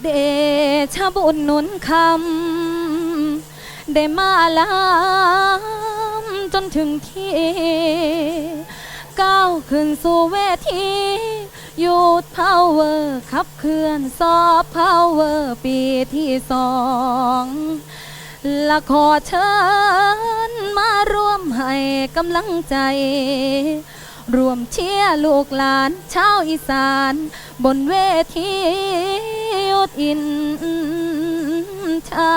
เดชบุญนุนคำได้มาลามจนถึงที่ก้าวขึ้นสู่เวทียูดพาวเวอร์ขับเคลื่อนซอฟพาวเวอร์ปีที่สองและขอเชิญมาร่วมให้กำลังใจ รวมเชียร์ลูกหลานชาวอีสาน บนเวที ดอินชา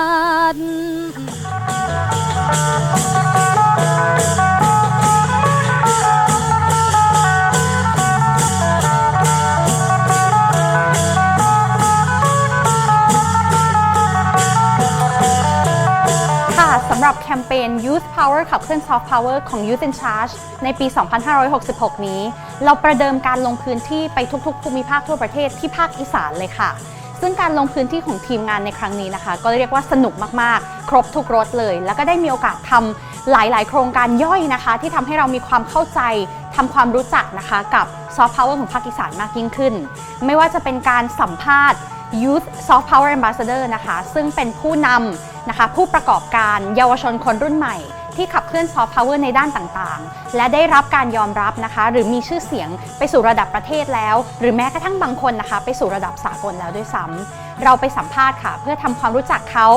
ญค่ะสำหรับแคมเปญ Youth Power ขับเคลื่อน Soft Power ของ Youth in Charge ในปี 2566 นี้ เราประเดิมการลงพื้นที่ไปทุกๆ ภูมิภาคทั่วประเทศที่ภาคอีสานเลยค่ะ ซึ่งการลงพื้นที่ของทีมงานในครั้งนี้นะคะ ก็เรียกว่าสนุกมากๆ ครบทุกรถเลย แล้วก็ได้มีโอกาสทำหลาย ๆ โครงการย่อยนะคะ ที่ทำให้เรามีความเข้าใจทำความรู้จักนะคะกับ Soft Power ของภาคอีสานมากยิ่งขึ้น ไม่ว่าจะเป็นการสัมภาษณ์ Youth Soft Power Ambassador นะคะ ซึ่งเป็นผู้นำนะคะ ผู้ประกอบการเยาวชนคนรุ่นใหม่ ที่ขับเคลื่อน Soft Power ในด้านต่างๆ และได้รับการยอมรับนะคะ หรือมีชื่อเสียงไปสู่ระดับประเทศแล้ว หรือแม้กระทั่งบางคนนะคะ ไปสู่ระดับสากลแล้วด้วยซ้ำเราไปสัมภาษณ์ค่ะ เพื่อทำความรู้จักเขา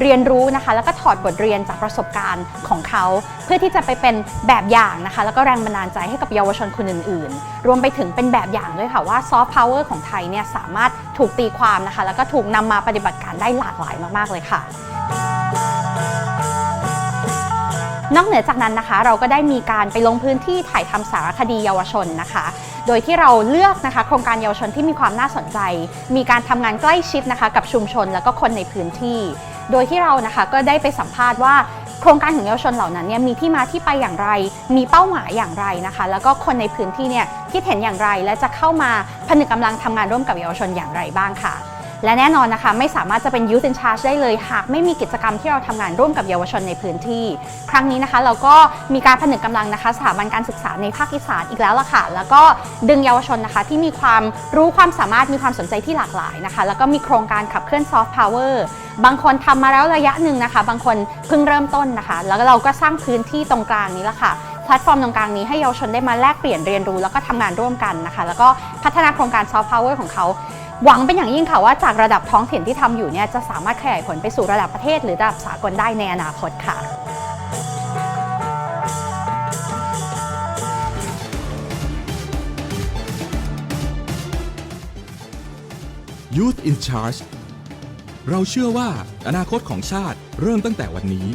เรียนรู้นะคะ แล้วก็ถอดบทเรียนจากประสบการณ์ของเขา เพื่อที่จะไปเป็นแบบอย่างนะคะ แล้วก็แรงบันดาลใจให้กับเยาวชนคนอื่น ๆ รวมไปถึงเป็นแบบอย่างด้วยค่ะว่าซอฟต์พาวเวอร์ของไทยเนี่ยสามารถถูกตีความนะคะ แล้วก็ถูกนำมาปฏิบัติการได้หลากหลายมากๆเลยค่ะ นอกเหนือจากนั้นนะคะ เราก็ได้มีการไปลงพื้นที่ถ่ายทำสารคดีเยาวชนนะคะ โดยที่เราเลือกนะคะ โครงการเยาวชนที่มีความน่าสนใจ มีการทำงานใกล้ชิดนะคะ กับชุมชนแล้วก็คนในพื้นที่ โดยที่เรานะคะก็ได้ไปสัมภาษณ์ว่าโครงการของเยาวชนเหล่านั้นเนี่ยมีที่มาที่ไปอย่างไร มีเป้าหมายอย่างไรนะคะ แล้วก็คนในพื้นที่เนี่ยคิดเห็นอย่างไร และจะเข้ามาผนึกกำลังทำงานร่วมกับเยาวชนอย่างไรบ้างค่ะ และแน่นอนนะคะ ไม่สามารถจะเป็น Youth in Charge ได้เลย หากไม่มีกิจกรรมที่เราทำงานร่วมกับเยาวชนในพื้นที่ ครั้งนี้นะคะ เราก็มีการผนึกกำลังนะคะสถาบันการศึกษาในภาคอีสานอีกแล้วล่ะค่ะ แล้วก็ดึงเยาวชนนะคะ ที่มีความรู้ความสามารถมีความสนใจที่หลากหลายนะคะ แล้วก็มีโครงการขับเคลื่อน Soft Power บางคนทำมาแล้วระยะหนึ่งนะคะ บางคนเพิ่งเริ่มต้นนะคะ แล้วเราก็สร้างพื้นที่ตรงกลางนี้ละค่ะ แพลตฟอร์มตรงกลางนี้ให้เยาวชนได้มาแลกเปลี่ยนเรียนรู้แล้วก็ทำงานร่วมกันนะคะ แล้วก็พัฒนาโครงการ Soft Power ของเขาหวังเป็นอย่างยิ่งค่ะว่าจากระดับท้องถิ่นที่ทำอยู่เนี่ยจะสามารถขยายผลไปสู่ระดับประเทศ หรือระดับสากลได้ในอนาคตค่ะ Youth in Charge เราเชื่อว่าอนาคตของชาติเริ่มตั้งแต่วันนี้